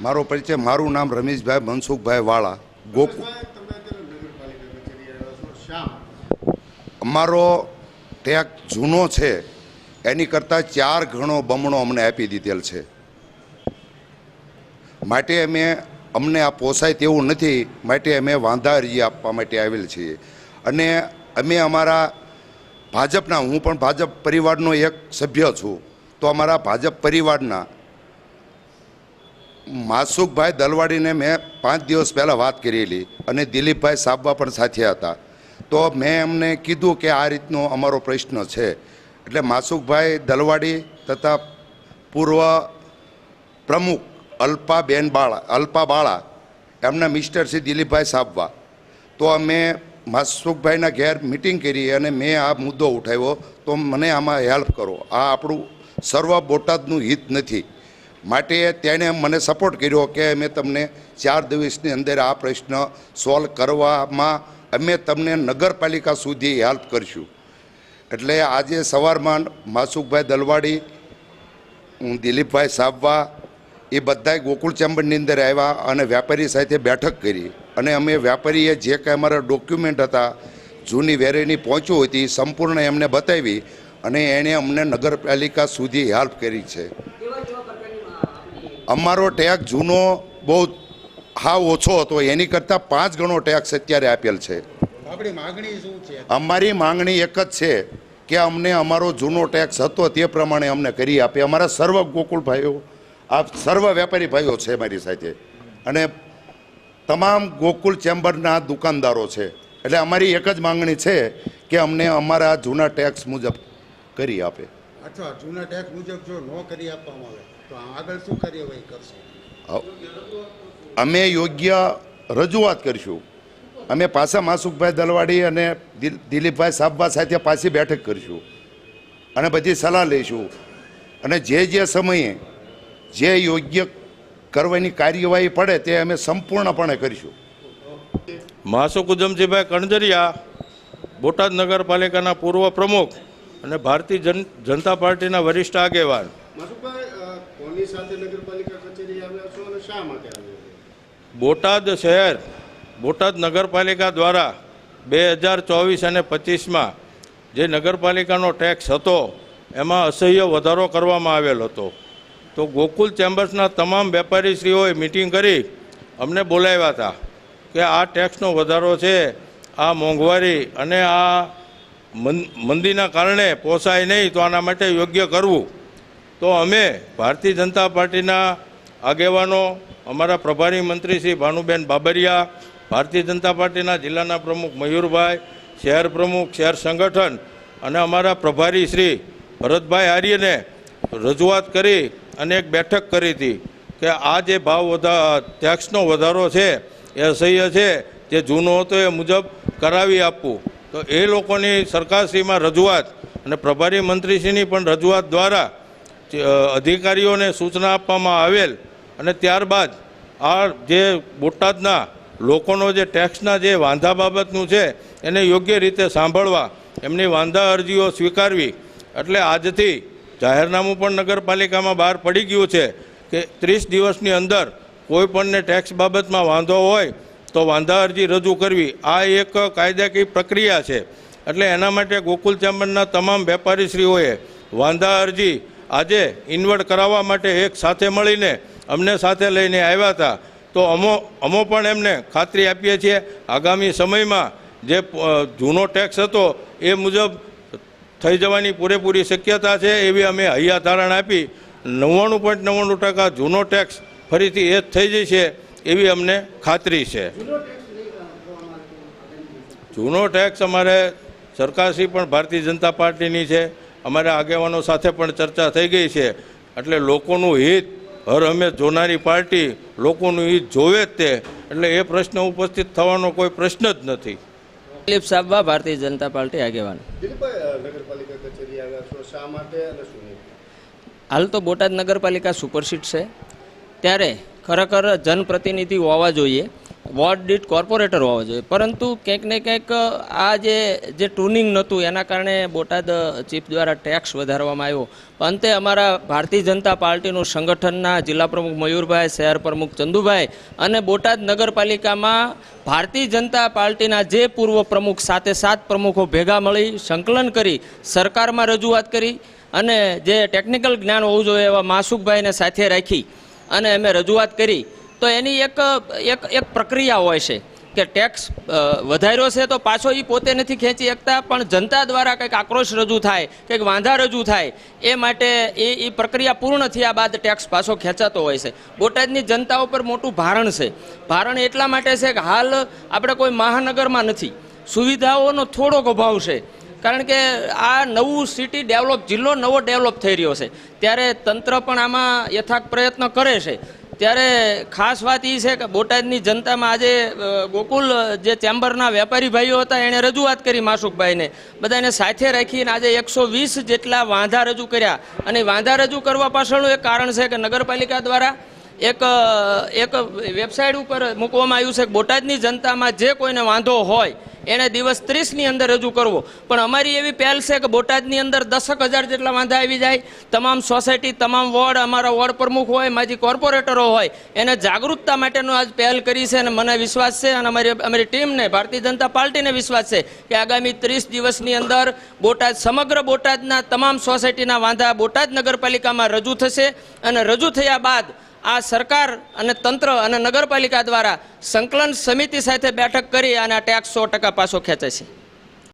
મારો પરિચય, મારું નામ રમેશભાઈ મનસુખભાઈ વાળા, ગોકુ અમારો ટેક જૂનો છે, એની કરતાં ચાર ગણો બમણો અમને આપી દીધેલ છે. માટે અમે, અમને આ પોસાય તેવું નથી, માટે અમે વાંધા અરજી આપવા માટે આવેલ છીએ. અને અમે અમારા ભાજપના, હું પણ ભાજપ પરિવારનો એક સભ્ય છું, તો અમારા ભાજપ પરિવારના માસુકભાઈ દલવાડીને મેં પાંચ દિવસ પહેલાં વાત કરેલી અને દિલીપભાઈ સાબવા પણ સાથે હતા. તો મેં એમને કીધું કે આ રીતનો અમારો પ્રશ્ન છે. એટલે માસુકભાઈ દલવાડી તથા પૂર્વ પ્રમુખ અલ્પાબેન બાળા, અલ્પા બાળા, એમના મિસ્ટર શ્રી દિલીપભાઈ સાબવા. તો અમે માસુકભાઈના ઘેર મિટિંગ કરી અને મેં આ મુદ્દો ઉઠાવ્યો. તો મને આમાં હેલ્પ કરો. આ આપણું સર્વ બોટાદનું હિત નથી. માટે તેણે મને સપોર્ટ કર્યો કે અમે તમને ચાર દિવસની અંદર આ પ્રશ્ન સોલ્વ કરવામાં અમે તમને નગરપાલિકા સુધી હેલ્પ કરશું. એટલે આજે સવારમાં માસુકભાઈ દલવાડી દિલીપભાઈ સાબવા, એ બધાય ગોકુળ ચેમ્બરની અંદર આવ્યા અને વેપારી સાથે બેઠક કરી. અને અમે વેપારીએ જે કાંઈ અમારા ડોક્યુમેન્ટ હતા, જૂની વેરેની પહોંચ્યું હતી, સંપૂર્ણ એમને બતાવી અને એણે અમને નગરપાલિકા સુધી હેલ્પ કરી છે. અમારો ટેક્સ જૂનો બહુ હાવ ઓછો હતો એની કરતાં પાંચ ગણો ટેક્સ અત્યારે આપેલ છે. અમારી માંગણી એક જ છે કે અમને અમારો જૂનો ટેક્સ હતો તે પ્રમાણે અમને કરી આપે. અમારા સર્વ ગોકુળ ભાઈઓ આ સર્વ વેપારી ભાઈઓ છે મારી સાથે. અને તમામ ગોકુલ ચેમ્બરના દુકાનદારો છે. એટલે અમારી એક જ માંગણી છે કે અમને અમારા જૂના ટેક્સ મુજબ કરી આપે. અચ્છા જૂના ટેક્સ મુજબ જો ન કરી આપવામાં આવે. તો આગળ શું કાર્યવાહી કરશો? અમે યોગ્ય રજૂઆત કરીશું. અમે પાછા માસુકભાઈ દલવાડી અને દિલીપભાઈ સાબવા સાથે પાછી બેઠક કરીશું. અને બધી સલાહ લઈશું. અને જે જે સમયે જે યોગ્ય કરવાની કાર્યવાહી પડે તે અમે સંપૂર્ણપણે કરીશું. માસુખ ઉધમજીભાઈ કણજરિયા બોટાદ નગરપાલિકાના પૂર્વ પ્રમુખ અને ભારતીય જન જનતા પાર્ટીના વરિષ્ઠ આગેવાન. બોટાદ શહેર, બોટાદ નગરપાલિકા દ્વારા બે હજાર ચોવીસ અને પચીસમાં જે નગરપાલિકાનો ટેક્સ હતો, એમાં અસહ્ય વધારો કરવામાં આવેલ હતો. તો ગોકુલ ચેમ્બર્સના તમામ વેપારીશ્રીઓએ મિટિંગ કરી અમને બોલાવ્યા હતા કે આ ટેક્સનો વધારો છે, આ મોંઘવારી અને આ મંદીના કારણે પોસાય નહીં, તો આના માટે યોગ્ય કરવું. તો અમે ભારતીય જનતા પાર્ટીના આગેવાનો, અમારા પ્રભારી મંત્રી શ્રી ભાનુબેન બાબરિયા, ભારતીય જનતા પાર્ટીના જિલ્લાના પ્રમુખ મયુરભાઈ, શહેર પ્રમુખ, શહેર સંગઠન અને અમારા પ્રભારી શ્રી ભરતભાઈ આર્યને રજૂઆત કરી અને એક બેઠક કરી હતી કે આ જે ભાવ વધા, ટેક્સનો વધારો છે, એ અસહ્ય છે, જે જૂનો હતો એ મુજબ કરાવી આપવું. તો એ લોકોની સરકારશ્રીમાં રજૂઆત અને પ્રભારી મંત્રીશ્રીની પણ રજૂઆત દ્વારા અધિકારીઓને સૂચના આપવામાં આવેલ અને ત્યારબાદ આ જે બોટાદના લોકોનો જે ટેક્સના જે વાંધા બાબતનું છે એને યોગ્ય રીતે સાંભળવા એમની વાંધા અરજીઓ સ્વીકારવી એટલે આજથી જાહેરનામું પણ નગરપાલિકામાં બહાર પડી ગયું છે કે ત્રીસ દિવસની અંદર કોઈપણને ટેક્સ બાબતમાં વાંધો હોય તો વાંધા અરજી રજૂ કરવી. આ એક કાયદાકીય પ્રક્રિયા છે. એટલે એના માટે ગોકુલ ચેમ્બરના તમામ વેપારીશ્રીઓએ વાંધા અરજી આજે ઇન્વર્ટ કરાવવા માટે એક સાથે મળીને અમને સાથે લઈને આવ્યા હતા. તો અમો અમો પણ એમને ખાતરી આપીએ છીએ આગામી સમયમાં જે જૂનો ટેક્સ હતો એ મુજબ થઈ જવાની પૂરેપૂરી શક્યતા છે એવી અમે હૈયા ધારણ આપી નવ્વાણું પોઈન્ટ નવ્વાણું ટકા જૂનો ટેક્સ ફરીથી એ જ થઈ જશે એવી અમને ખાતરી છે. જૂનો ટેક્સ અમારે સરકારશ્રી પણ ભારતીય જનતા પાર્ટીની છે. અમારા આગેવાનો સાથે પણ ચર્ચા થઈ ગઈ છે. એટલે લોકોનું હિત હર હંમેશ જોનારી પાર્ટી લોકોનું હિત જોવે જ તે. એટલે એ પ્રશ્ન ઉપસ્થિત થવાનો કોઈ પ્રશ્ન જ નથી. દિલીપ સાબવા ભારતીય જનતા પાર્ટી આગેવાન. દિલીપભાઈ નગરપાલિકા કચેરી આવ્યા છો. શા માટે અને શું નહીં? હાલ તો બોટાદ નગરપાલિકા સુપરસીટ છે. ત્યારે ખરેખર જનપ્રતિનિધિ હોવા જોઈએ. વોર્ડ દીઠ કોર્પોરેટર હોવા જોઈએ? પરંતુ ક્યાંક ને ક્યાંક આ જે જે ટ્યુનિંગ નહોતું, એના કારણે બોટાદ ચીફ દ્વારા ટેક્સ વધારવામાં આવ્યો. અંતે અમારા ભારતીય જનતા પાર્ટીનું સંગઠનના જિલ્લા પ્રમુખ મયુરભાઈ, શહેર પ્રમુખ ચંદુભાઈ અને બોટાદ નગરપાલિકામાં ભારતીય જનતા પાર્ટીના જે પૂર્વ પ્રમુખ સાથે સાત પ્રમુખો ભેગા મળી સંકલન કરી, સરકારમાં રજૂઆત કરી અને જે ટેકનિકલ જ્ઞાન હોવું જોઈએ એવા માસુકભાઈને સાથે રાખી અને અમે રજૂઆત કરી. તો એની એક એક એક પ્રક્રિયા હોય છે કે ટેક્સ વધાર્યો છે તો પાછો એ પોતે નથી ખેંચી શકતા, પણ જનતા દ્વારા કંઈક આક્રોશ રજૂ થાય, કંઈક વાંધા રજૂ થાય, એ માટે એ એ પ્રક્રિયા પૂર્ણ થયા બાદ ટેક્સ પાછો ખેંચાતો હોય છે. બોટાદની જનતા ઉપર મોટું ભારણ છે. ભારણ એટલા માટે છે કે હાલ આપણે કોઈ મહાનગરમાં નથી. સુવિધાઓનો થોડોક અભાવ છે. કારણ કે આ નવું સિટી ડેવલપ જિલ્લો નવો ડેવલપ થઈ રહ્યો છે. ત્યારે તંત્ર પણ આમાં યથાર્થ પ્રયત્ન કરે છે. ત્યારે ખાસ વાત એ છે કે બોટાદની જનતામાં આજે ગોકુલ, જે ચેમ્બરના વેપારી ભાઈઓ હતા, એણે રજૂઆત કરી માસુકભાઈને બધાને સાથે રાખીને આજે એકસો વીસ જેટલા વાંધા રજૂ કર્યા. અને વાંધા રજૂ કરવા પાછળનું એક કારણ છે કે નગરપાલિકા દ્વારા એક એક વેબસાઇટ ઉપર મૂકવામાં આવ્યું છે કે બોટાદની જનતામાં જે કોઈને વાંધો હોય એણે દિવસ ત્રીસની અંદર રજૂ કરવો. પણ અમારી એવી પહેલ છે કે બોટાદની અંદર દસક હજાર જેટલા વાંધા આવી જાય. તમામ સોસાયટી, તમામ વોર્ડ, અમારા વોર્ડ પ્રમુખ હોય, માજી કોર્પોરેટરો હોય, એને જાગૃતતા માટેનું આજ પહેલ કરી છે અને મને વિશ્વાસ છે અને અમારી અમારી ટીમને, ભારતીય જનતા પાર્ટીને વિશ્વાસ છે કે આગામી ત્રીસ દિવસની અંદર બોટાદ, સમગ્ર બોટાદના તમામ સોસાયટીના વાંધા બોટાદ નગરપાલિકામાં રજૂ થશે. અને રજૂ થયા બાદ આ સરકાર અને તંત્ર અને નગરપાલિકા દ્વારા સંકલન સમિતિ સાથે બેઠક કરી અને આ ટેક્સ સો ટકા પાછો ખેંચે છે.